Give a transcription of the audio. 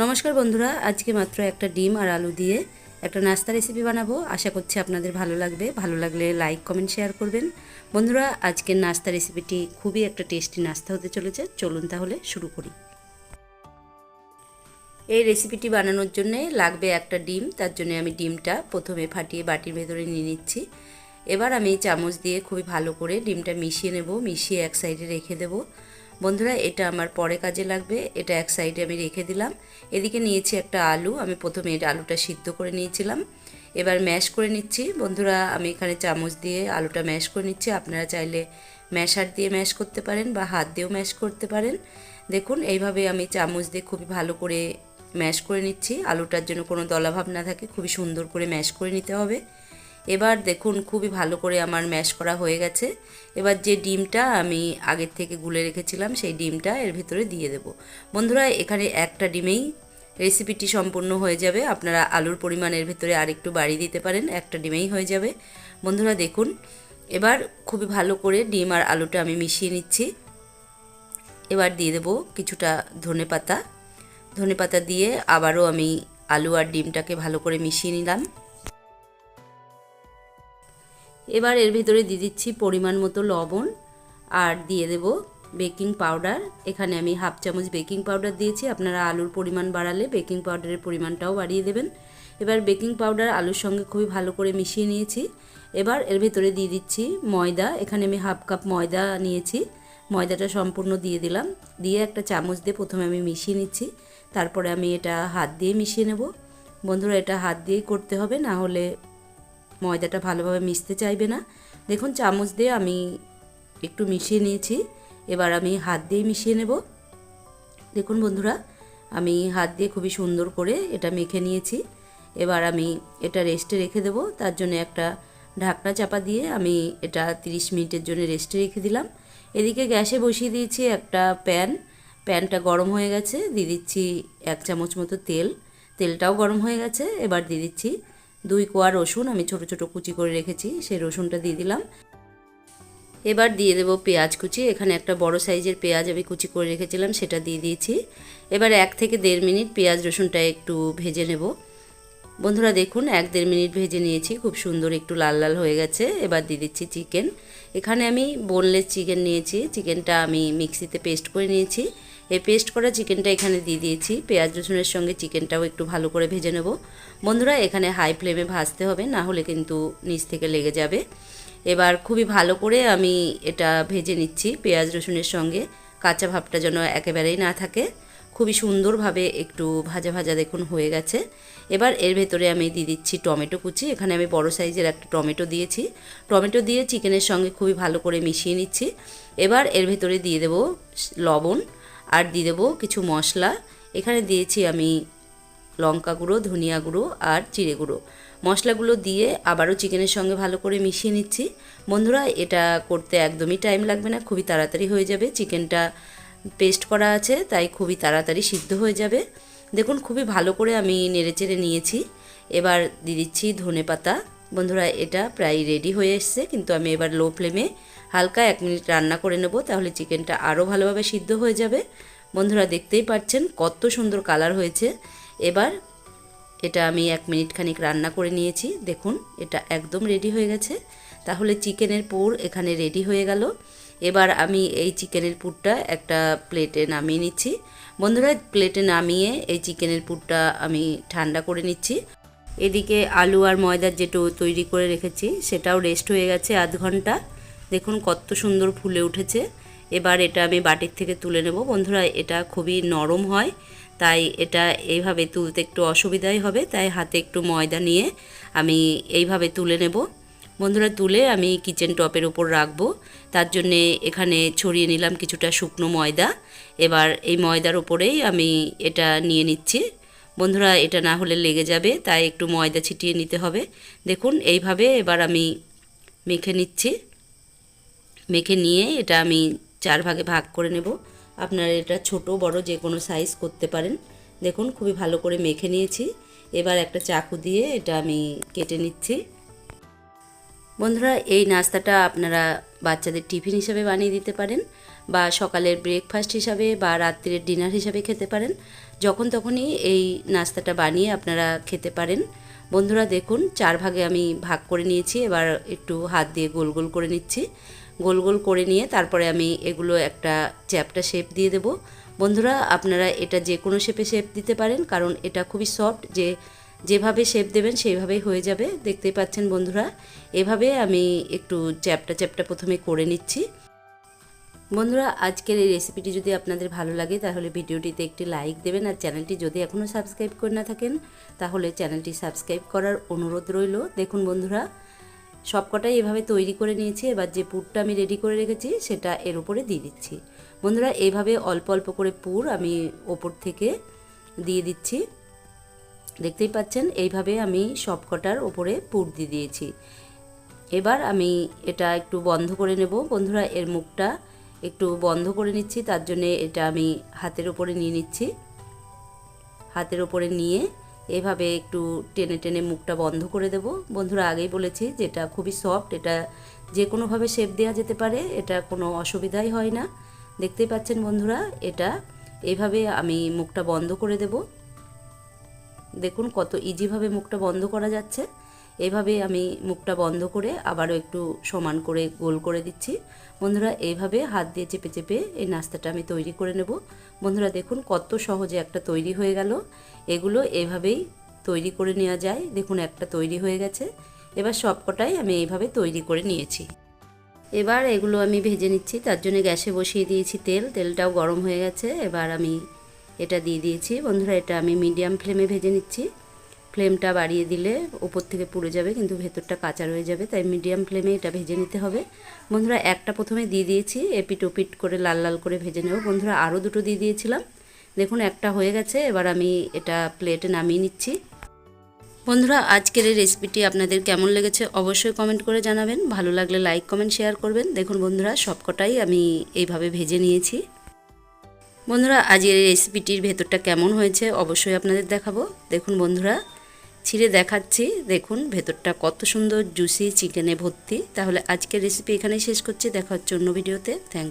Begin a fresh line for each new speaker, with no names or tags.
নমস্কার বন্ধুরা, আজকে মাত্র একটা ডিম আর আলু দিয়ে একটা নাস্তা রেসিপি বানাবো। আশা করছি আপনাদের ভালো লাগবে। ভালো লাগলে লাইক কমেন্ট শেয়ার করবেন। বন্ধুরা, আজকের নাস্তা রেসিপিটি খুবই একটা টেস্টি নাস্তা হতে চলেছে। চলুন তাহলে শুরু করি। এই রেসিপিটি বানানোর জন্য লাগবে একটা ডিম। তার জন্য আমি ডিমটা প্রথমে ফাটিয়ে বাটির ভেতরে নিয়ে নিচ্ছি। এবার আমি চামচ দিয়ে খুবই ভালো করে ডিমটা মিশিয়ে নেব। মিশিয়ে এক সাইডে রেখে দেবো। বন্ধুরা, এটা আমার পরে কাজে লাগবে। এটা এক সাইডে আমি রেখে দিলাম। এদিকে নিয়েছি একটা আলু। আমি প্রথমে আলুটা সিদ্ধ করে নিয়েছিলাম। এবার ম্যাশ করে নিচ্ছি। বন্ধুরা, আমি এখানে চামচ দিয়ে আলুটা ম্যাশ করে নিচ্ছি। আপনারা চাইলে ম্যাশার দিয়ে ম্যাশ করতে পারেন বা হাত দিয়েও ম্যাশ করতে পারেন। দেখুন, এইভাবে আমি চামচ দিয়ে খুবই ভালো করে ম্যাশ করে নিচ্ছি। আলুটার জন্য কোনো দলাভাব না থাকে। খুবই সুন্দর করে ম্যাশ করে নিতে হবে। এবার দেখুন খুবই ভালো করে আমার ম্যাশ করা হয়ে গেছে। এবার যে ডিমটা আমি আগের থেকে গুলে রেখেছিলাম, সেই ডিমটা এর ভিতরে দিয়ে দেব। বন্ধুরা, এখানে একটা ডিমেই রেসিপিটি সম্পূর্ণ হয়ে যাবে। আপনারা আলুর পরিমাণ এর ভিতরে আরেকটু বাড়িয়ে দিতে পারেন, একটা ডিমেই হয়ে যাবে। বন্ধুরা, দেখুন, এবার খুবই ভালো করে ডিম আর আলুটা আমি মিশিয়ে নিচ্ছি। এবার দিয়ে দেবো কিছুটা ধনে পাতা। ধনে পাতা দিয়ে আবারও আমি আলু আর ডিমটাকে ভালো করে মিশিয়ে নিলাম। এবার এর ভিতরে দিয়ে দিচ্ছি পরিমাণ মতো লবণ আর দিয়ে দেব বেকিং পাউডার। এখানে আমি হাফ চামচ বেকিং পাউডার দিয়েছি। আপনারা আলুর পরিমাণ বাড়ালে বেকিং পাউডারের পরিমাণটাও বাড়িয়ে দেবেন। এবার বেকিং পাউডার আলুর সঙ্গে খুবই ভালো করে মিশিয়ে নিয়েছি। এবার এর ভিতরে দিয়ে দিচ্ছি ময়দা। এখানে আমি হাফ কাপ ময়দা নিয়েছি। ময়দাটা সম্পূর্ণ দিয়ে দিলাম। দিয়ে একটা চামচ দিয়ে প্রথমে আমি মিশিয়ে নিচ্ছি। তারপরে আমি এটা হাত দিয়ে মিশিয়ে নেব। বন্ধুরা, এটা হাত দিয়েই করতে হবে, না হলে ময়দাটা ভালোভাবে মিশতে চাইবে না। দেখুন, চামচ দিয়ে আমি একটু মিশিয়ে নিয়েছি। এবার আমি হাত দিয়ে মিশিয়ে নেব। দেখুন বন্ধুরা, আমি হাত দিয়ে খুবই সুন্দর করে এটা মেখে নিয়েছি। এবার আমি এটা রেস্টে রেখে দেবো। তার জন্য একটা ঢাকনা চাপা দিয়ে আমি এটা 30 মিনিটের জন্য রেস্টে রেখে দিলাম। এদিকে গ্যাসে বসিয়ে দিয়েছি একটা প্যান। প্যানটা গরম হয়ে গেছে। দিয়ে দিচ্ছি এক চামচ মতো তেল। তেলটাও গরম হয়ে গেছে। এবার দিয়ে দিচ্ছি দুই কোয়া রসুন আমি ছোট ছোট কুচি করে রেখেছি সেই রসুনটা দিয়ে দিলাম। এবার দিয়ে দেবো পেঁয়াজ কুচি, এখানে একটা বড় সাইজের পেঁয়াজ আমি কুচি করে রেখেছিলাম, সেটা দিয়ে দিয়েছি। এবার এক থেকে দেড় মিনিট পেঁয়াজ রসুনটা একটু ভেজে নেব। বন্ধুরা দেখুন, এক দেড় মিনিট ভেজে নিয়েছি, খুব সুন্দর একটু লাল লাল হয়ে গেছে, এবার দিয়ে দিচ্ছি চিকেন। এখানে আমি বোনলেস চিকেন নিয়েছি, চিকেনটা আমি মিক্সিতে পেস্ট করে নিয়েছি। এই পেস্ট করা চিকেনটা এখানে দিয়ে দিয়েছি। পেঁয়াজ, রসুনের সঙ্গে চিকেনটাও একটু ভালো করে ভেজে নেব। বন্ধুরা, এখানে হাই ফ্লেমে ভাজতে হবে, না হলে কিন্তু নিচ থেকে লেগে যাবে। এবার খুবই ভালো করে আমি এটা ভেজে নিচ্ছি পেঁয়াজ, রসুনের সঙ্গে। কাঁচা ভাবটা যেন একেবারেই না থাকে। খুবই সুন্দরভাবে একটু ভাজা ভাজা দেখুন হয়ে গেছে। এবার এর ভেতরে আমি দিয়ে দিচ্ছি টমেটো কুচি। এখানে আমি বড় সাইজের একটা টমেটো দিয়েছি। টমেটো দিয়ে চিকেনের সঙ্গে খুবই ভালো করে মিশিয়ে নিচ্ছি। এবার এর ভেতরে দিয়ে দেব লবণ। আর দিয়ে দেবো কিছু মশলা। এখানে দিয়েছি আমি লঙ্কা গুঁড়ো, ধনিয়া গুঁড়ো আর জিরে গুঁড়ো। মশলাগুলো দিয়ে আবারও চিকেনের সঙ্গে ভালো করে মিশিয়ে নিচ্ছি। বন্ধুরা, এটা করতে একদমই টাইম লাগবে না, খুবই তাড়াতাড়ি হয়ে যাবে। চিকেনটা পেস্ট করা আছে, তাই খুবই তাড়াতাড়ি সিদ্ধ হয়ে যাবে। দেখুন, খুবই ভালো করে আমি নেড়েচেড়ে নিয়েছি। এবার দিয়ে দিচ্ছি ধনে পাতা বন্ধুরা, এটা প্রায় রেডি হয়ে এসছে, কিন্তু আমি এবার লো ফ্লেমে হালকা এক মিনিট রান্না করে নেব, তাহলে চিকেনটা আরও ভালোভাবে সিদ্ধ হয়ে যাবে। বন্ধুরা দেখতেই পাচ্ছেন কত সুন্দর কালার হয়েছে। এবার এটা আমি এক মিনিট খানিক রান্না করে নিয়েছি। দেখুন, এটা একদম রেডি হয়ে গেছে। তাহলে চিকেনের পুর এখানে রেডি হয়ে গেল। এবার আমি এই চিকেনের পুরটা একটা প্লেটে নামিয়ে নিচ্ছি। বন্ধুরা, প্লেটে নামিয়ে এই চিকেনের পুরটা আমি ঠান্ডা করে নিচ্ছি। এদিকে আলু আর ময়দার যেটা তৈরি করে রেখেছি, সেটাও রেস্ট হয়ে গেছে আধ ঘণ্টা। দেখুন কত সুন্দর ফুলে উঠেছে। এবার এটা আমি বাটির থেকে তুলে নেব। বন্ধুরা, এটা খুবই নরম হয়, তাই এটা এইভাবে তুলতে একটু অসুবিধাই হবে, তাই হাতে একটু ময়দা নিয়ে আমি এইভাবে তুলে নেব। বন্ধুরা, তুলে আমি কিচেন টপের উপর রাখব। তার জন্যে এখানে ছড়িয়ে নিলাম কিছুটা শুকনো ময়দা। এবার এই ময়দার উপরেই আমি এটা নিয়ে নিচ্ছি। বন্ধুরা, এটা না হলে লেগে যাবে, তাই একটু ময়দা ছিটিয়ে নিতে হবে। দেখুন, এইভাবে এবার আমি মেখে নিচ্ছি। মেখে নিয়ে এটা আমি চার ভাগে ভাগ করে নেব। আপনারা এটা ছোট, বড় যে কোনো সাইজ করতে পারেন। দেখুন, খুবই ভালো করে মেখে নিয়েছি। এবার একটা চাকু দিয়ে এটা আমি কেটে নিচ্ছি। বন্ধুরা, এই নাস্তাটা আপনারা বাচ্চাদের টিফিন হিসাবে বানিয়ে দিতে পারেন বা সকালের ব্রেকফাস্ট হিসাবে বা রাত্রির ডিনার হিসাবে খেতে পারেন। যখন তখনই এই নাস্তাটা বানিয়ে আপনারা খেতে পারেন। বন্ধুরা, দেখুন, চার ভাগে আমি ভাগ করে নিয়েছি। এবার একটু হাত দিয়ে গোল গোল করে নিচ্ছি। গোল গোল করে নিয়ে তারপরে আমি এগুলো একটা চ্যাপটা শেপ দিয়ে দেব। বন্ধুরা, আপনারা এটা যে কোনো শেপে শেপ দিতে পারেন, কারণ এটা খুবই সফট যে যেভাবে শেপ দেবেন সেইভাবেই হয়ে যাবে। দেখতেই পাচ্ছেন বন্ধুরা, এভাবে আমি একটু চ্যাপটা চ্যাপটা প্রথমে করে নিচ্ছি। বন্ধুরা, আজকের এই রেসিপিটি যদি আপনাদের ভালো লাগে, তাহলে ভিডিওটিতে একটি লাইক দেবেন, আর চ্যানেলটি যদি এখনও সাবস্ক্রাইব করে না থাকেন, তাহলে চ্যানেলটি সাবস্ক্রাইব করার অনুরোধ রইল। দেখুন বন্ধুরা সবকটাই এভাবে তৈরি করে নিয়েছি। এবার যে পুরটা আমি রেডি করে রেখেছি, সেটা এর উপরে দিয়ে দিচ্ছি। বন্ধুরা এইভাবে অল্প অল্প করে পুর আমি ওপর থেকে দিয়ে দিচ্ছি। দেখতেই পাচ্ছেন, এইভাবে আমি সবকটার ওপরে পুর দিয়ে দিয়েছি। এবার আমি এটা একটু বন্ধ করে নেব। বন্ধুরা, এর মুখটা একটু বন্ধ করে নিচ্ছি, তার জন্য এটা আমি হাতের ওপরে নিয়ে নিচ্ছি। হাতের ওপরে নিয়ে এভাবে একটু টেনে টেনে মুখটা বন্ধ করে দেব। বন্ধুরা আগেই বলেছি যেটা খুবই সফট এটা যে কোনোভাবে শেপ দেওয়া যেতে পারে, এটা কোনো অসুবিধাই হয় না। দেখতে পাচ্ছেন বন্ধুরা, এটা এভাবে আমি মুখটা বন্ধ করে দেব। দেখুন কত ইজিভাবে মুখটা বন্ধ করা যাচ্ছে। এভাবে আমি মুখটা বন্ধ করে আবারও একটু সমান করে গোল করে দিচ্ছি। বন্ধুরা, এইভাবে হাত দিয়ে চেপে চেপে এই নাস্তাটা আমি তৈরি করে নেব। বন্ধুরা, দেখুন কত সহজে একটা তৈরি হয়ে গেল। এগুলো এভাবেই তৈরি করে নেওয়া যায়। দেখুন একটা তৈরি হয়ে গেছে। এবার সবকটাই আমি এইভাবে তৈরি করে নিয়েছি। এবার এগুলো আমি ভেজে নিচ্ছি। তার জন্য গ্যাসে বসিয়ে দিয়েছি তেল। তেলটাও গরম হয়ে গেছে। এবার আমি এটা দিয়ে দিয়েছি। বন্ধুরা, এটা আমি মিডিয়াম ফ্লেমে ভেজে নিচ্ছি। ফ্লেমটা বাড়িয়ে দিলে ওপর থেকে পুড়ে যাবে, কিন্তু ভেতরটা কাঁচা রয়ে যাবে, তাই মিডিয়াম ফ্লেমে এটা ভেজে নিতে হবে। বন্ধুরা, একটা প্রথমে দিয়ে দিয়েছি, এপিট ওপিট করে লাল লাল করে ভেজে নেব। বন্ধুরা, আরও দুটো দিয়ে দিয়েছিলাম। দেখুন, একটা হয়ে গেছে, এবার আমি এটা প্লেটে নামিয়ে নিচ্ছি। বন্ধুরা, আজকের এই রেসিপিটি আপনাদের কেমন লেগেছে অবশ্যই কমেন্ট করে জানাবেন। ভালো লাগলে লাইক কমেন্ট শেয়ার করবেন। দেখুন, বন্ধুরা, সবকটাই আমি এইভাবে ভেজে নিয়েছি। বন্ধুরা, আজকের এই রেসিপিটির ভেতরটা কেমন হয়েছে অবশ্যই আপনাদের দেখাবো। দেখুন, বন্ধুরা ছিঁড়ে দেখাচ্ছি। দেখুন, ভেতরটা কত সুন্দর জুসি চিকেনে ভর্তি। তাহলে আজকের রেসিপি এখানেই শেষ করছি। দেখা হচ্ছে অন্য ভিডিওতে থ্যাংক